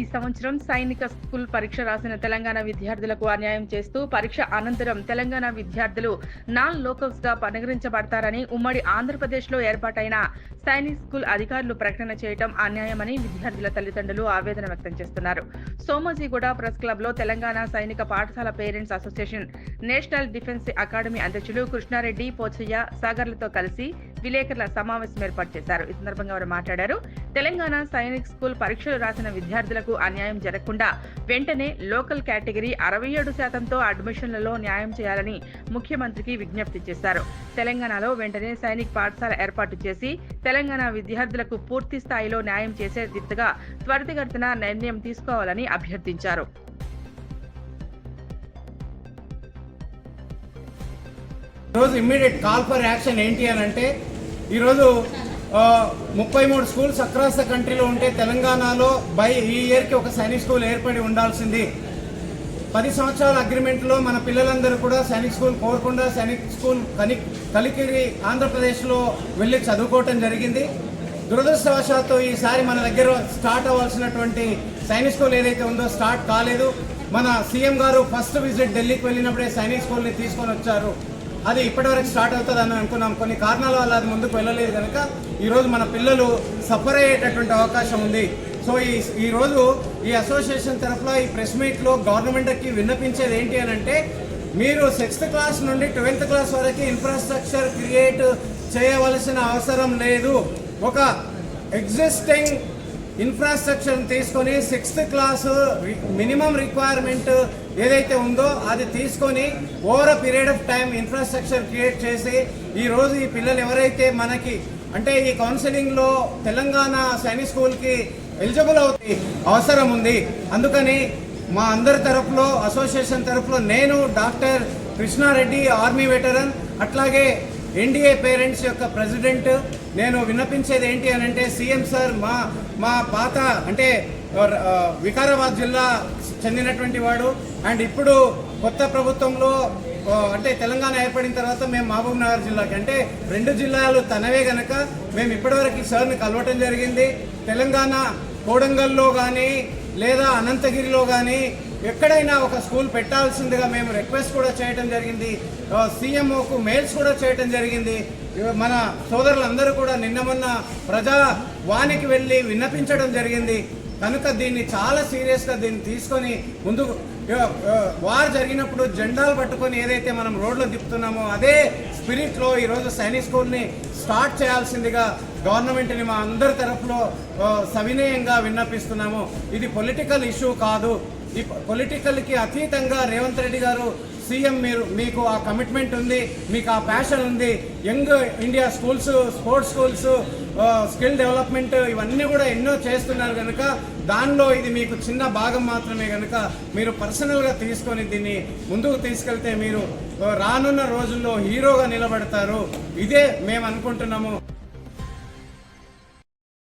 ఈ సంవత్సరం సైనిక స్కూల్ పరీక్ష రాసిన తెలంగాణ విద్యార్థులకు అన్యాయం చేస్తూ పరీక్ష అనంతరం తెలంగాణ విద్యార్థులు నాన్ లోకల్స్గా పరిగణించబడతారని ఉమ్మడి ఆంధ్రప్రదేశ్లో ఏర్పాటైన సైనిక్ స్కూల్ అధికారులు ప్రకటన చేయడం అన్యాయమని విద్యార్థుల తల్లిదండ్రులు ఆవేదన వ్యక్తం చేస్తున్నారు. సోమజీగూడ ప్రెస్ క్లబ్లో తెలంగాణ సైనిక పాఠశాల parents association National Defence Academy అధ్యక్షులు కృష్ణారెడ్డి పోచయ్య సాగర్లతో కలిసి విలేకరుల సమావేశం ఏర్పాటు చేశారు. ఈ సందర్భంగా వారు మాట్లాడారు. తెలంగాణ సైనిక్ స్కూల్ పరీక్షలు రాసిన విద్యార్థులకు అన్యాయం జరగకుండా వెంటనే లోకల్ కేటగిరీ అరవై ఏడు శాతంతో అడ్మిషన్లలో న్యాయం చేయాలని ముఖ్యమంత్రికి విజ్ఞప్తి చేశారు. తెలంగాణలో వెంటనే సైనిక్ పాఠశాల ఏర్పాటు చేసి తెలంగాణ విద్యార్థులకు పూర్తి స్థాయిలో న్యాయం చేసే దిశగా త్వరితగతిన నిర్ణయం తీసుకోవాలని అభ్యర్థించారు. ఈరోజు ఇమ్మీడియట్ కాల్ ఫర్ యాక్షన్ ఏంటి అని అంటే ఈరోజు ముప్పై మూడు స్కూల్స్ అక్రాస్ ద కంట్రీలో ఉంటే తెలంగాణలో బై ఈ ఇయర్కి ఒక సైనిక్ స్కూల్ ఏర్పడి ఉండాల్సింది. పది సంవత్సరాల అగ్రిమెంట్లో మన పిల్లలందరూ కూడా సైనిక్ స్కూల్ కోరకుండా సైనిక్ స్కూల్ కని కలికిరి ఆంధ్రప్రదేశ్లో వెళ్ళి చదువుకోవటం జరిగింది. దురదృష్టవశాత్తు ఈసారి మన దగ్గర స్టార్ట్ అవ్వాల్సినటువంటి సైనిక్ స్కూల్ ఏదైతే ఉందో స్టార్ట్ కాలేదు. మన సీఎం గారు ఫస్ట్ విజిట్ ఢిల్లీకి వెళ్ళినప్పుడే సైనిక్ స్కూల్ని తీసుకొని వచ్చారు. అది ఇప్పటివరకు స్టార్ట్ అవుతుంది అని అనుకున్నాం. కొన్ని కారణాల వల్ల అది ముందుకు వెళ్ళలేదు కనుక ఈరోజు మన పిల్లలు సఫర్ అయ్యేటటువంటి అవకాశం ఉంది. సో ఈ ఈరోజు ఈ అసోసియేషన్ తరఫున ఈ ప్రెస్ మీట్లో గవర్నమెంట్కి విన్నపించేది ఏంటి అని అంటే మీరు సిక్స్త్ క్లాస్ నుండి ట్వెల్త్ క్లాస్ వరకు ఇన్ఫ్రాస్ట్రక్చర్ క్రియేట్ చేయవలసిన అవసరం లేదు. ఒక ఎగ్జిస్టింగ్ ఇన్ఫ్రాస్ట్రక్చర్ తీసుకొని సిక్స్త్ క్లాస్ మినిమం రిక్వైర్మెంట్ ఏదైతే ఉందో అది తీసుకొని over a period of time infrastructure create చేసి ఈ రోజు ఈ పిల్లలు ఎవరైతే మనకి అంటే ఈ కౌన్సిలింగ్లో తెలంగాణ సైనిక్ స్కూల్కి ఎలిజిబుల్ అవుతుంది అవసరం ఉంది. అందుకని మా అందరి తరపులో అసోసియేషన్ తరపులో నేను డాక్టర్ కృష్ణారెడ్డి ఆర్మీ వెటరన్ అట్లాగే ఎన్డీఏ పేరెంట్స్ యొక్క ప్రెసిడెంట్ నేను విన్నపించేది ఏంటి అని అంటే సీఎం సార్ మా మా పాత అంటే వికారాబాద్ జిల్లా చెందినటువంటి వాడు. అండ్ ఇప్పుడు కొత్త ప్రభుత్వంలో అంటే తెలంగాణ ఏర్పడిన తర్వాత మేము మహబూబ్ నగర్ జిల్లాకి అంటే రెండు జిల్లాలు తనవే గనక మేము ఇప్పటివరకు సార్ని కలవటం జరిగింది. తెలంగాణ కోడంగల్లో కానీ లేదా అనంతగిరిలో కానీ ఎక్కడైనా ఒక స్కూల్ పెట్టాల్సిందిగా మేము రిక్వెస్ట్ కూడా చేయడం జరిగింది. సీఎంఓకు మెయిల్స్ కూడా చేయడం జరిగింది. మన సోదరులందరూ కూడా నిన్న మొన్న ప్రజా వానికి వెళ్ళి విన్నపించడం జరిగింది. కనుక దీన్ని చాలా సీరియస్గా దీన్ని తీసుకొని ముందుకు వార్ జరిగినప్పుడు జెండాలు పట్టుకొని ఏదైతే మనం రోడ్లో తిప్పుతున్నామో అదే స్పిరిట్లో ఈరోజు సైనిక్ స్కూల్ని స్టార్ట్ చేయాల్సిందిగా గవర్నమెంట్ని మా అందరి తరఫులో సవినయంగా విన్నపిస్తున్నాము. ఇది పొలిటికల్ ఇష్యూ కాదు. ఈ పొలిటికల్కి అతీతంగా రేవంత్ రెడ్డి గారు సీఎం మీరు మీకు ఆ కమిట్మెంట్ ఉంది మీకు ఆ ప్యాషన్ ఉంది. Young India schools sports schools skill development ఇవన్నీ కూడా ఎన్నో చేస్తున్నారు కనుక దానిలో ఇది మీకు చిన్న భాగం మాత్రమే కనుక మీరు పర్సనల్గా తీసుకొని దీన్ని ముందుకు తీసుకెళ్తే మీరు రానున్న రోజుల్లో హీరోగా నిలబడతారు. ఇదే మేము అనుకుంటున్నాము